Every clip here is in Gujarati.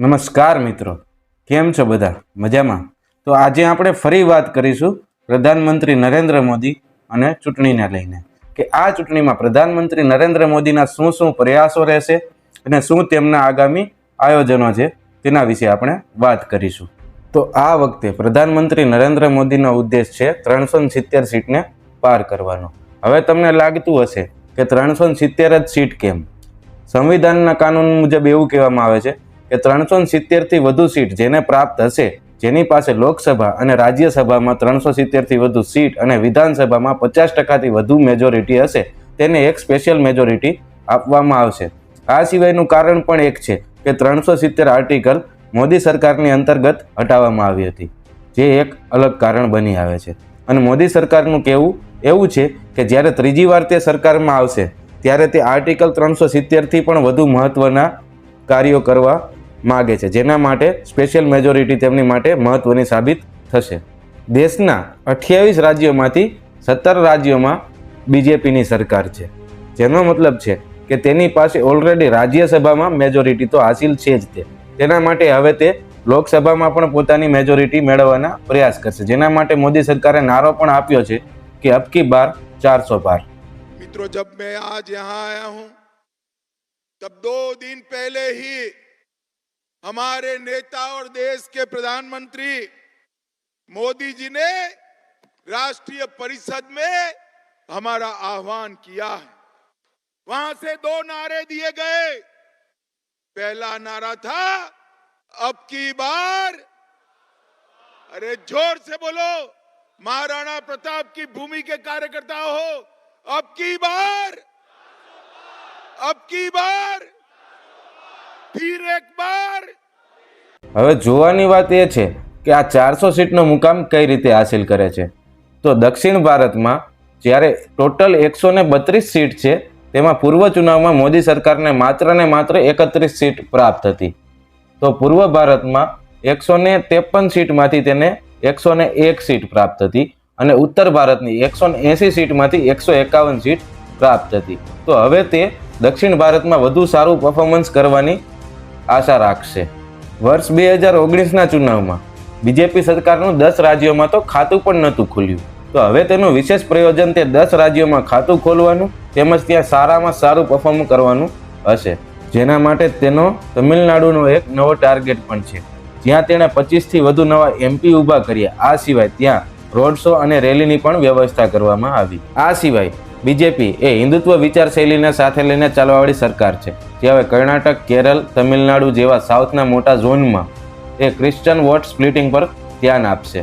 નમસ્કાર મિત્રો. કેમ છો બધા? મજામાં? તો આજે આપણે ફરી વાત કરીશું પ્રધાનમંત્રી નરેન્દ્ર મોદી અને ચૂંટણીને લઈને. કે આ ચૂંટણીમાં પ્રધાનમંત્રી નરેન્દ્ર મોદીના શું શું પ્રયાસો રહેશે અને શું તેમના આગામી આયોજનો છે તેના વિશે આપણે વાત કરીશું. તો આ વખતે પ્રધાનમંત્રી નરેન્દ્ર મોદીનો ઉદ્દેશ છે ત્રણસો સિત્તેર સીટને પાર કરવાનો. હવે તમને લાગતું હશે કે ત્રણસો સિત્તેર જ સીટ કેમ? સંવિધાનના કાનૂન મુજબ એવું કહેવામાં આવે છે કે ત્રણસો સિત્તેરથી વધુ સીટ જેને પ્રાપ્ત હશે, જેની પાસે લોકસભા અને રાજ્યસભામાં ત્રણસો સિત્તેરથી વધુ સીટ અને વિધાનસભામાં પચાસ ટકાથી વધુ મેજોરિટી હશે, તેને એક સ્પેશિયલ મેજોરિટી આપવામાં આવશે. આ સિવાયનું કારણ પણ એક છે કે ત્રણસો સિત્તેર આર્ટિકલ મોદી સરકારની અંતર્ગત હટાવવામાં આવી હતી, જે એક અલગ કારણ બની આવે છે. અને મોદી સરકારનું કહેવું એવું છે કે જ્યારે ત્રીજી વાર તે સરકારમાં આવશે, ત્યારે તે આર્ટિકલ ત્રણસો સિત્તેરથી પણ વધુ મહત્ત્વના કાર્યો કરવા માગે છે. જેના માટે સ્પેશિયલ મેજોરિટી તેમની માટે મહત્ત્વની સાબિત થશે. દેશના અઠ્યાવીસ રાજ્યોમાંથી સત્તર રાજ્યોમાં બીજેપીની સરકાર છે. જેનો મતલબ છે કે તેની પાસે ઓલરેડી રાજ્યસભામાં મેજોરિટી તો હાસિલ છે જ તે. તેના માટે હવે તે લોકસભામાં પણ પોતાની મેજોરિટી મેળવવાના પ્રયાસ કરશે. જેના માટે મોદી સરકારે નારો પણ આપ્યો છે કે અબકી બાર ચારસો બાર. મિત્રો, જબ મેં આજ યહાં આયા હું, તબ દો દિન પહેલે હી हमारे नेता और देश के प्रधानमंत्री मोदी जी ने राष्ट्रीय परिषद में हमारा आह्वान किया है। वहाँ से दो नारे दिए गए। पहला नारा था, अब की बार। अरे ज़ोर से बोलो, महाराणा प्रताप की भूमि के कार्यकर्ता हो, अब की बार। अब की बार। ફિર એક હવે જોવાની વાત એ છે કે આ ચારસો સીટનો મુકામ કઈ રીતે હાસિલ કરે છે? તો દક્ષિણ ભારતમાં જ્યારે ટોટલ એકસો ને બત્રીસ સીટ છે, તેમાં પૂર્વ ચુનાવમાં મોદી સરકારને માત્ર ને માત્ર એકત્રીસ સીટ પ્રાપ્ત હતી. તો પૂર્વ ભારતમાં એકસો ને ત્રેપન સીટમાંથી તેને એકસો ને એક સીટ પ્રાપ્ત હતી અને ઉત્તર ભારતની એકસો ને એંસી સીટમાંથી એકસો એકાવન સીટ પ્રાપ્ત હતી. તો હવે તે દક્ષિણ ભારતમાં વધુ સારું પરફોર્મન્સ કરવાની આશા રાખશે. વર્ષ બે હજાર ઓગણીસના ચુનાવમાં બીજેપી સરકારનું દસ રાજ્યોમાં તો ખાતું પણ નહોતું ખુલ્યું. તો હવે તેનું વિશેષ પ્રયોજન તે દસ રાજ્યોમાં ખાતું ખોલવાનું તેમજ ત્યાં સારામાં સારું પરફોર્મ કરવાનું હશે. જેના માટે તેનો તમિલનાડુનો એક નવો ટાર્ગેટ પણ છે. જ્યાં તેણે પચીસથી વધુ નવા એમપી ઊભા કર્યા. આ સિવાય ત્યાં રોડ શો અને રેલીની પણ વ્યવસ્થા કરવામાં આવી. આ સિવાય બીજેપી એ હિન્દુત્વ વિચારશૈલીને સાથે લઈને ચાલવાવાળી સરકાર છે. જે હવે કર્ણાટક, કેરળ, તમિલનાડુ જેવા સાઉથના મોટા ઝોનમાં એ ક્રિશ્ચન વોટ સ્પ્લિટિંગ પર ધ્યાન આપશે.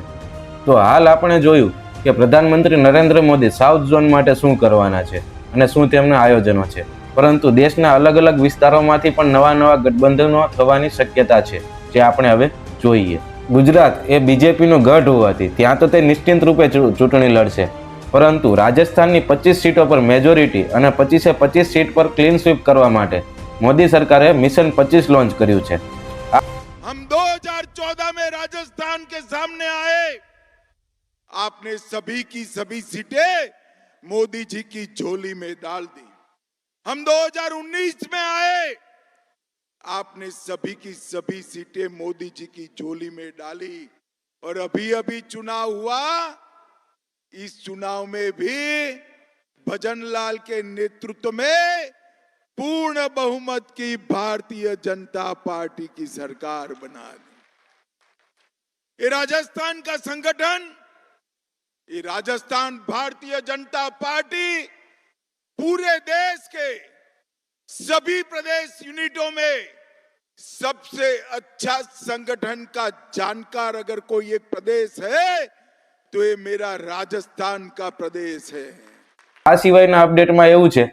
તો હાલ આપણે જોયું કે પ્રધાનમંત્રી નરેન્દ્ર મોદી સાઉથ ઝોન માટે શું કરવાના છે અને શું તેમના આયોજનો છે. પરંતુ દેશના અલગ અલગ વિસ્તારોમાંથી પણ નવા નવા ગઠબંધનો થવાની શક્યતા છે, જે આપણે હવે જોઈએ. ગુજરાત એ બીજેપીનું ગઢ હોવાથી ત્યાં તો તે નિશ્ચિંત રૂપે ચૂંટણી લડશે. પરંતુ રાજસ્થાનની પચીસ સીટો પર મેજોરિટી અને પચીસે પચીસ સીટ પર ક્લીન સ્વીપ કરવા માટે મોદી સરકારે મિશન પચીસ લોન્ચ કર્યું છે हम 2014 में राजस्थान के सामने आए आपने सभी की सभी सीटें मोदी जी की झोली में डाल दी हम 2019 में आए आपने सभी की सभी सीटें मोदी जी की झोली में डाली और अभी अभी चुनाव हुआ इस चुनाव में भी भजनलाल के नेतृत्व में पूर्ण बहुमत की भारतीय जनता पार्टी की सरकार बना दी। ये राजस्थान का संगठन, ये राजस्थान भारतीय जनता पार्टी पूरे देश के सभी प्रदेश यूनिटों में सबसे अच्छा संगठन का जानकार अगर कोई एक प्रदेश है तो ये मेरा राजस्थान का प्रदेश है આ સિવાયના અપડેટમાં એવું છે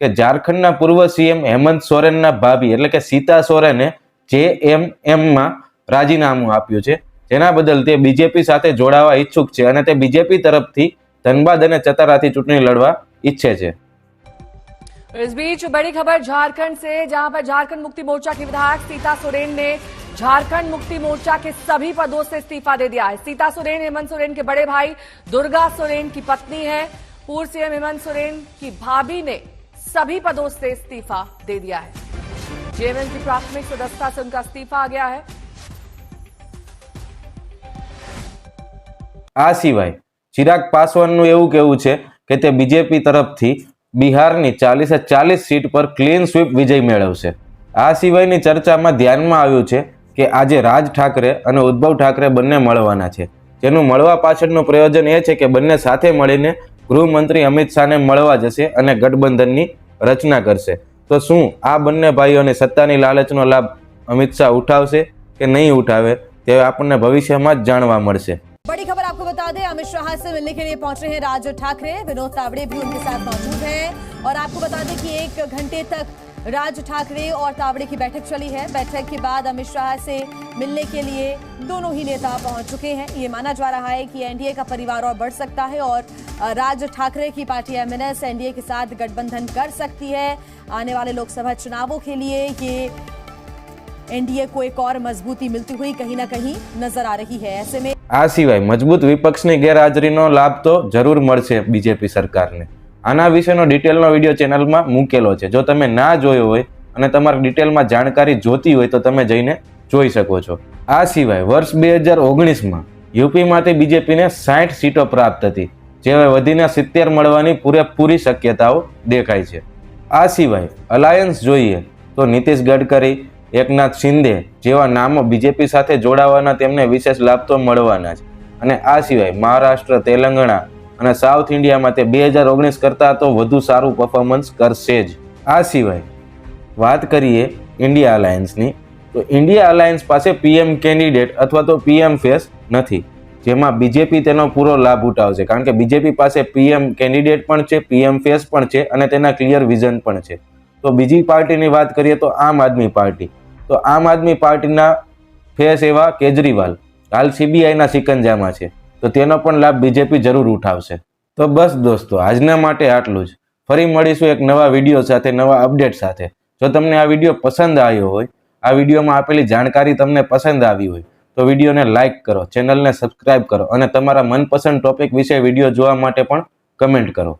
કે ઝારખંડના પૂર્વ સીએમ હેમંત સોરેનના ભાભી એટલે કે સીતા સોરેને જે એમ એમમાં રાજીનામું આપ્યું છે જેના બદલ તે બીજેપી સાથે જોડાવા ઈચ્છુક છે અને તે બીજેપી તરફથી ધનબાદ અને ચતારાથી ચૂંટણી લડવા ઈચ્છે છે इस बीच बड़ी खबर झारखंड से जहां पर झारखंड मुक्ति मोर्चा की विधायक सीता सोरेन ने झारखंड मुक्ति मोर्चा के सभी पदों से इस्तीफा दे दिया है सीता सोरेन हेमंत सोरेन के बड़े भाई दुर्गा सोरेन की पत्नी है पूर्व सीएम हेमंत सोरेन की भाभी ने सभी पदों से इस्तीफा दे दिया है जेएमएम की प्राथमिक सदस्यता से उनका इस्तीफा आ गया है આ સિવાય ચિરાગ પાસવાનનું એવું કહેવું છે કે તે બીજેપી તરફથી બિહારની ચાલીસે ચાલીસ સીટ પર ક્લીન સ્વીપ વિજય મેળવશે આ સિવાયની ચર્ચામાં ધ્યાનમાં આવ્યું છે કે આજે રાજ ઠાકરે અને ઉદ્ધવ ઠાકરે બંને મળવાના છે જેનું મળવા પાછળનું પ્રયોજન એ છે કે બંને સાથે મળીને ગૃહમંત્રી અમિત શાહને મળવા જશે અને ગઠબંધનની રચના કરશે તો શું આ બંને ભાઈઓને સત્તાની લાલચનો લાભ અમિત શાહ ઉઠાવશે કે નહીં ઉઠાવે તે આપણને ભવિષ્યમાં જ જાણવા મળશે बड़ी खबर आपको बता दें अमित शाह से मिलने के लिए पहुंच रहे हैं राज ठाकरे विनोद तावड़े भी उनके साथ मौजूद हैं और आपको बता दें कि एक घंटे तक राज ठाकरे और तावड़े की बैठक चली है बैठक के बाद अमित शाह से मिलने के लिए दोनों ही नेता पहुंच चुके हैं ये माना जा रहा है कि एनडीए का परिवार और बढ़ सकता है और अ, राज ठाकरे की पार्टी एमएनएस एनडीए के साथ गठबंधन कर सकती है आने वाले लोकसभा चुनावों के लिए ये एनडीए को एक और मजबूती मिलती हुई कहीं ना कहीं नजर आ रही है ऐसे में આ સિવાય મજબૂત વિપક્ષની ગેરહાજરીનો લાભ તો જરૂર મળશે બીજેપી સરકારને આના વિશેનો ડિટેલનો વીડિયો ચેનલમાં મૂકેલો છે. જો તમે ના જોયો હોય અને તમારે ડિટેલમાં જાણકારી જોતી હોય તો તમે જઈને જોઈ શકો છો. આ સિવાય વર્ષ બે હજાર ઓગણીસમાં યુપીમાંથી બીજેપીને સાઠ સીટો પ્રાપ્ત હતી, જે હવે વધીને સિત્તેર મળવાની પૂરેપૂરી શક્યતાઓ દેખાય છે. આ સિવાય અલાયન્સ જોઈએ તો નીતિશ ગડકરી, એકનાથ શિંદે જેવા નામો બીજેપી સાથે જોડાવાના તેમને વિશેષ લાભ તો મળવાના છે અને આ સિવાય મહારાષ્ટ્ર, તેલંગાણા અને સાઉથ ઇન્ડિયામાં તે બે હજાર ઓગણીસ કરતાં તો વધુ સારું પરફોર્મન્સ કરશે જ. આ સિવાય વાત કરીએ ઇન્ડિયા અલાયન્સની તો ઇન્ડિયા અલાયન્સ પાસે પીએમ કેન્ડિડેટ અથવા તો પીએમ ફેસ નથી. જેમાં બીજેપી તેનો પૂરો લાભ ઉઠાવશે. કારણ કે બીજેપી પાસે પીએમ કેન્ડિડેટ પણ છે પીએમ ફેસ પણ છે અને તેના ક્લિયર વિઝન પણ છે. તો બીજી પાર્ટીની વાત કરીએ તો આમ આદમી પાર્ટી. તો આમ આદમી પાર્ટીના ફેસ એવા કેજરીવાલ. હાલ સીબીઆઈના સિકંજામાં છે. તો તેનો પણ લાભ બીજેપી જરૂર ઉઠાવશે. તો બસ દોસ્તો, આજના માટે આટલું જ. ફરી મળીશું એક નવા વીડિયો સાથે, નવા અપડેટ સાથે. જો તમને આ વીડિયો પસંદ આવ્યો હોય, આ વિડીયોમાં આપેલી જાણકારી તમને પસંદ આવી હોય, તો વિડીયોને લાઇક કરો, ચેનલને સબસ્ક્રાઇબ કરો અને તમારા મનપસંદ ટોપિક વિશે વીડિયો જોવા માટે પણ કમેન્ટ કરો.